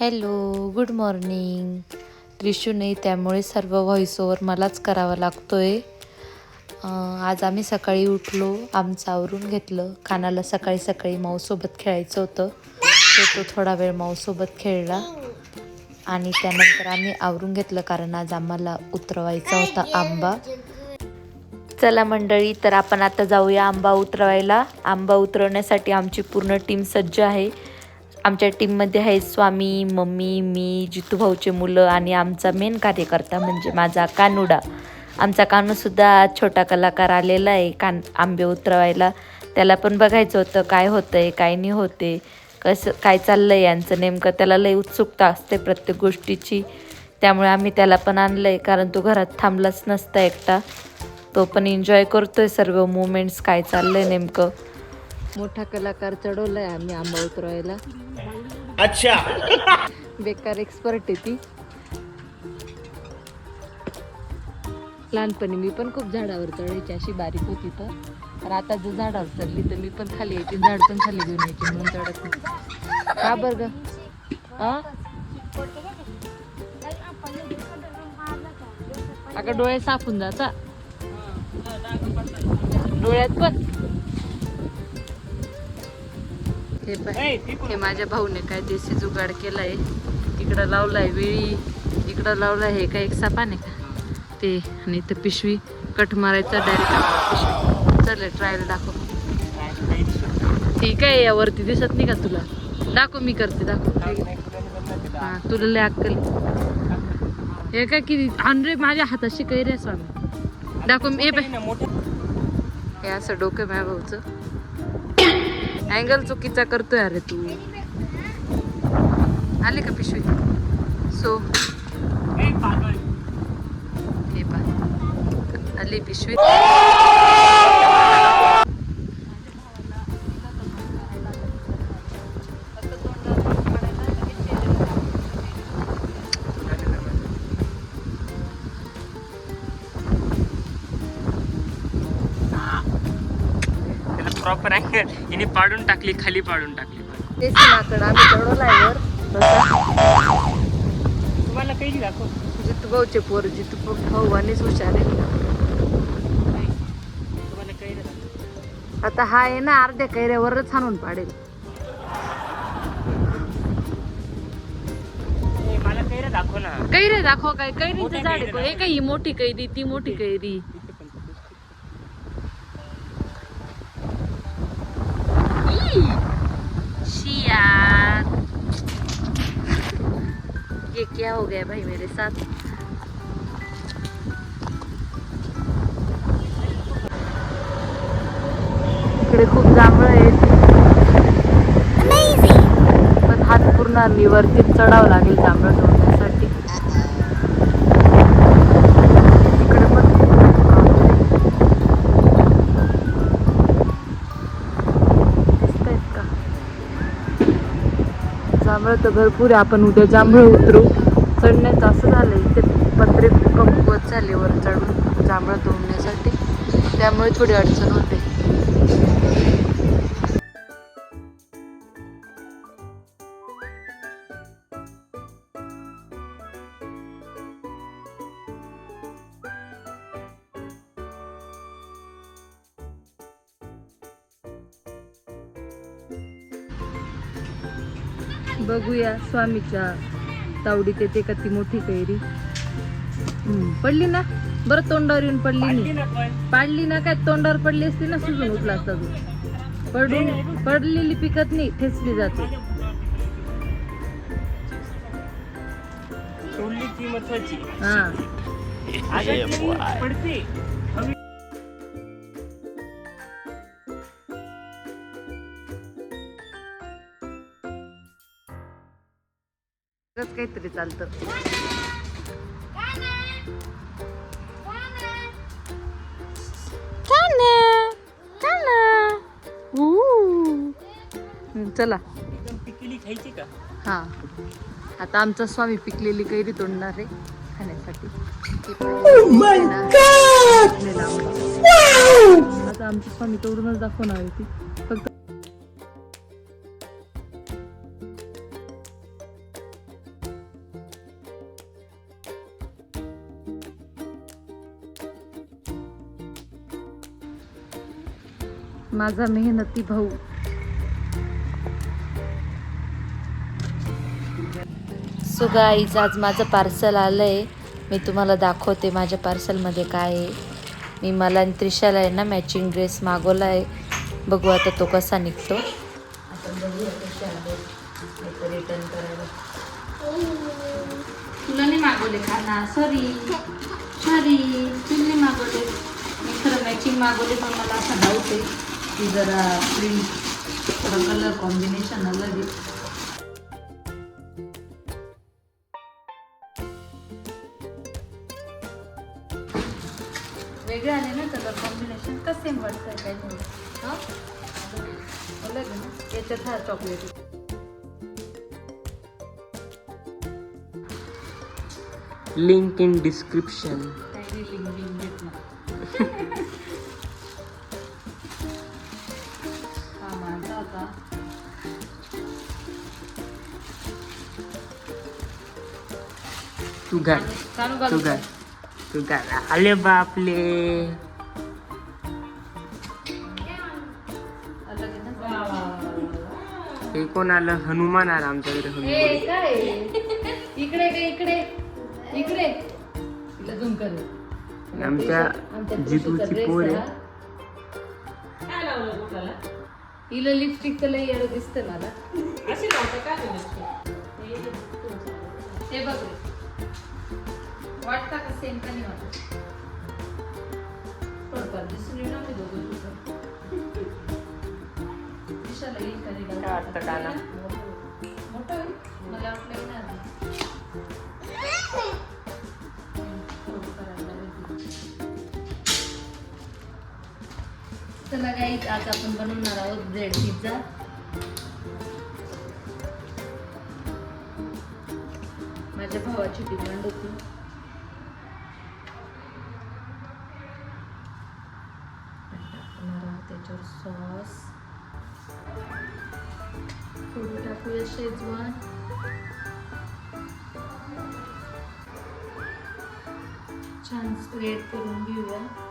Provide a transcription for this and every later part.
Hello good morning. Trishu नाही त्यामुळे सर्व व्हॉइस ओवर मलाच करावा लागतो आहे आज आम्ही सकाळी उठलो आमचं आवरून घेतलं. कानाला सकाळी सकाळी माऊसोबत खेळायचं होतं. तर तो थोडा वेळ माऊसोबत खेळला. आणि त्यानंतर आम्ही आवरून घेतलं कारण आज आम्हाला उतरवायचा होता आंबा. चला मंडळी तर आपण आता जाऊया आंबा उतरवायला. आंबा उतरवण्यासाठी आमची पूर्ण टीम सज्ज आहे. आमच्या टीममध्ये आहे स्वामी मम्मी मी जितू भाऊचे मुलं आणि आमचा मेन कार्यकर्ता म्हणजे माझा कानुडा. आमचा कानूसुद्धा आज छोटा कलाकार आलेला आहे कान आंबे उतरवायला. त्याला पण बघायचं होतं काय होतं आहे काय नाही होते कसं काय चाललं आहे यांचं नेमकं. त्याला लई उत्सुकता असते प्रत्येक गोष्टीची. त्यामुळे आम्ही त्याला पण आणलं आहे कारण तो घरात थांबलाच नसता एकटा. तो पण एन्जॉय करतो आहे सर्व मुवमेंट्स काय चाललं आहे नेमकं. मोठा कलाकार चढवलाय आम्ही आंबा उतरवायला अच्छा. बेकार एक्सपर्ट आहे ती. लहानपणी मी पण खूप झाडावर चढायची अशी बारीक होती तर तर आता जर झाडावर चढली तर मी पण खाली यायची झाड पण खाली घेऊन यायची म्हणून चढत नाही. का बरं ग? अगं डोळे साफून जाता डोळ्यात पण हे पण हे माझ्या भाऊने काय देशी जुगाड केलाय. इकडं लावलाय वेळी इकडं लावलाय हे काय एक सापान आहे का? ते. आणि इथं पिशवी. कट मारायचा डायरेक्ट पिशवी ट्रायल दाखव. ठीक आहे यावरती दिसत नाही का तुला? दाखव मी करते दाखव. हा तुला लय अक्कल हे काय किती? रे माझ्या हाताशी काही रे स्वामी. दाखव मी हे हे असं डोकं माझ्या भाऊचं. अँगल चुकीचा करतोय अरे तू. आले का पिशवी? सो. हे पा आली पिशवी. आहे. हिने पाडून टाकली खाली पाडून टाकली. तेच आम्ही तुम्हाला काही दाखव. जितू भाऊचे पोर जितू भाऊ आणि हुशार आहे तुम्हाला काही दाखव. आता हा आहे ना अर्ध्या कैऱ्यावरच हाणून पाडेल. मला काही दाखव ना. कैरे दाखव काय? कैरीचं झाड आहे काय ही मोठी कैरी ती मोठी कैरी हो गया भाई मेरे साथ। इकडे खूप जांभळं आहेत पण हात पूर्ण मी वरती चढावं लागेल जांभळं तोडण्यासाठी. पण दिसतायत का? जांभळं तर भरपूर आहे. आपण उद्या जांभळं उतरू. चढण्यात असं झालं इथे पत्रे कमकुवत झाले वर चढून जांभळं तोडण्यासाठी. त्यामुळे थोडी अडचण होते. बघूया स्वामीच्या तावडीत येते का ती मोठी कैरी? पडली ना? बरं तोंडावर येऊन पडली नाही पाडली ना काय? तोंडावर पडली असती ना सुजून उठला असता तू. पडून पडलेली पिकत नाही ठेचली जाते. हा. काहीतरी चालतं. चला एकदम पिकली खायची का हा आता आमचा स्वामी पिकलेली कैरी तोडणार आहे खाण्यासाठी. पिकलेला आंबा. आता आमचा स्वामी तोडूनच दाखवणार आहे ती. फक्त माझा मेहनती भाऊ. सो गाईज आज माझं पार्सल आलं आहे मी तुम्हाला दाखवते माझ्या पार्सलमध्ये काय आहे. मी मला आणि त्रिशाला आहे ना मॅचिंग ड्रेस मागवला आहे बघू आता तो कसा निघतो. आपण बघूया कसे आले रिटर्न करायला तुला नाही मागवले का? ना सॉरी सॉरी तुला नाही मागवले. मी खरं मॅचिंग मागवले पण मला असं डाऊट आहे. की जरा प्रिंट कलर कॉम्बिनेशन अलग आहे. वेगळे आले ना कलर कॉम्बिनेशन का सेम वाटतंय काय हां? अलग आहे ना? याच्यात हा चॉकलेट लिंक इन डिस्क्रिप्शन काही लिंक लिंक देत ना. होता तू घाल. तू घालू. घाल. तू घाल. आले बापले. हे कोण आलं? हनुमान आला आमच्याकडे ए हनुमान काय? इकडे काय इकडे. इकडे. तिला झूम कर. आमच्या जितूची पोर. आहे. हिला लिपस्टिक तर लई येडं दिसतं मला. हे बघ रे. वाटतं का सेम का नाही वाटत? थोडंफार दिसून येईल ना मी दोघं तुझं. दिशाला येईल का नाही? वाटतं का ना? मोठं होईल मला चला काही आज आपण बनवणार आहोत ब्रेड पिझ्झा माझ्या भावाची डिमांड होती. त्याच्यावर सॉस थोडं टाकूया शेजवान. छान स्प्रेड करून घेऊया.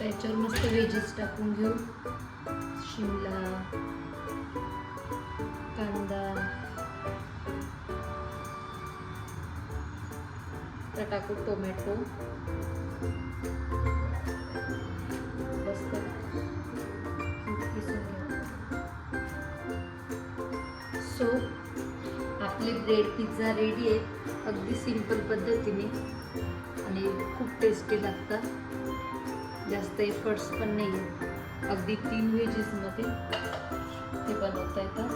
आता याच्यावर मस्त व्हेजेस टाकून घेऊ. शिमला कांदा आता टाकू टोमॅटो. घेऊ सो आपले ब्रेड पिझ्झा रेडी आहेत. अगदी सिंपल पद्धतीने. आणि खूप टेस्टी लागतात. जास्त एफर्ट्स पण नाही आहेत अगदी तीन व्हेजेसमध्ये ते बनवता येतात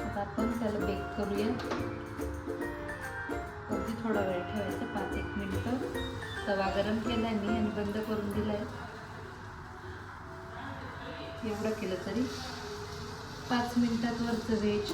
आता आपण त्याला बेक करूया. अगदी थोडा वेळ ठेवायचा पाच एक मिनटं. तवा गरम केला आहे मी आणि बंद करून दिला आहे एवढं केलं तरी. पाच मिनटात वरचं व्हेज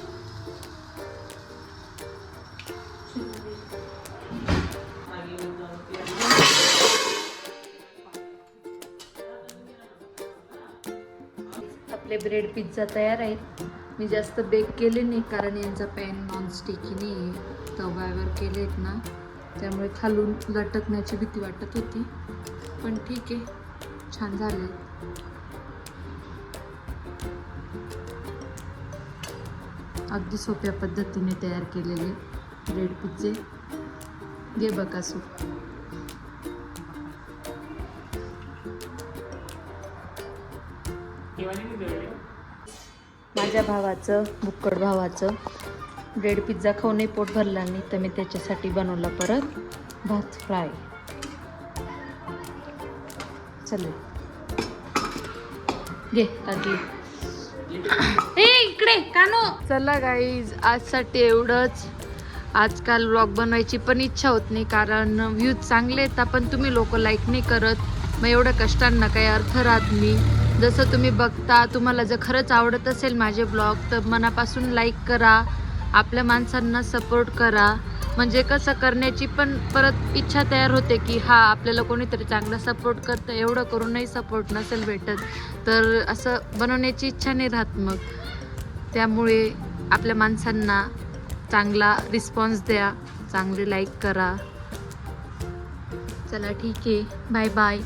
आपले ब्रेड पिझ्झा तयार आहेत. मी जास्त बेक केले नाही कारण यांचा पॅन नॉन स्टिकी नाही आहे तव्यावर केले आहेत ना त्यामुळे खालून लटकण्याची भीती वाटत होती. पण ठीक आहे छान झाले अगदी सोप्या पद्धतीने तयार केलेले ब्रेड पिझ्झे. घे बकासू माझ्या भावाचं बुक्कड भावाचं. ब्रेड पिझ्झा खाऊनही पोट भरला नाही तर मी त्याच्यासाठी बनवला परत भात फ्राय. चालेल घे टाकली. ए इकडे कानो. चला गाईज आजसाठी एवढंच. आजकाल व्लॉग बनवायची पण इच्छा होत नाही कारण व्ह्यूज चांगले आहेत पण तुम्ही लोक लाईक नाही करत. मग एवढ्या कष्टांना काही अर्थ राहत नाही. जसं तुम्ही बघता तुम्हाला जर खरंच आवडत असेल माझे ब्लॉग तर मनापासून लाईक करा आपल्या माणसांना सपोर्ट करा. म्हणजे कसं करण्याची पण परत इच्छा तयार होते की हा आपल्याला कोणीतरी चांगला सपोर्ट करतं एवढं करूनही सपोर्ट नसेल भेटत. तर असं बनवण्याची इच्छा नाही राहत मग. त्यामुळे आपल्या माणसांना चांगला रिस्पॉन्स द्या चांगले लाईक करा. चला ठीक आहे. Bye bye